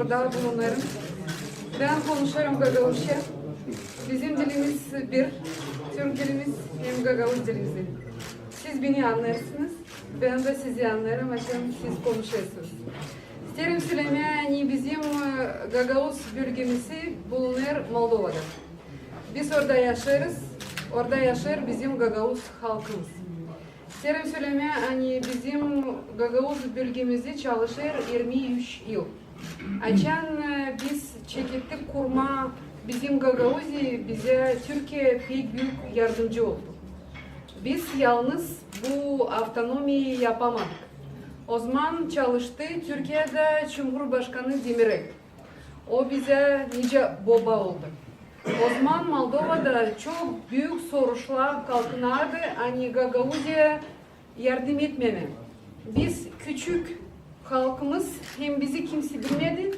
burada bulunarım. Ben konuşurum Gagavuzca. Bizim dilimiz bir, Türk dilimiz hem Gagavuz dilimiz. Siz beni anlarsınız, ben de sizi anlarım, açın siz konuşuyorsunuz. İsterim söylemeye, hani bizim e, Gagavuz bölgemizi bulunur Moldova'da. Biz orada yaşarız, orada yaşar bizim Gagavuz halkımız. İsterim söylemeye, hani bizim Gagavuz bölgemizi çalışır 23 yıl. ачан э, биз чекитти курма биздин гагузи бизге түркия бик бүйүк жардымчы болду. Биз ялгыз бул автономия япаман озман чалышты түркияда чумгур башканы демирек. О бизге нижа боба болду. Озман молдовада чок бүйүк сорушлар соуша ани гагаузия жардым этмени. Биз күчүк Halkımız hem bizi kimse bilmedi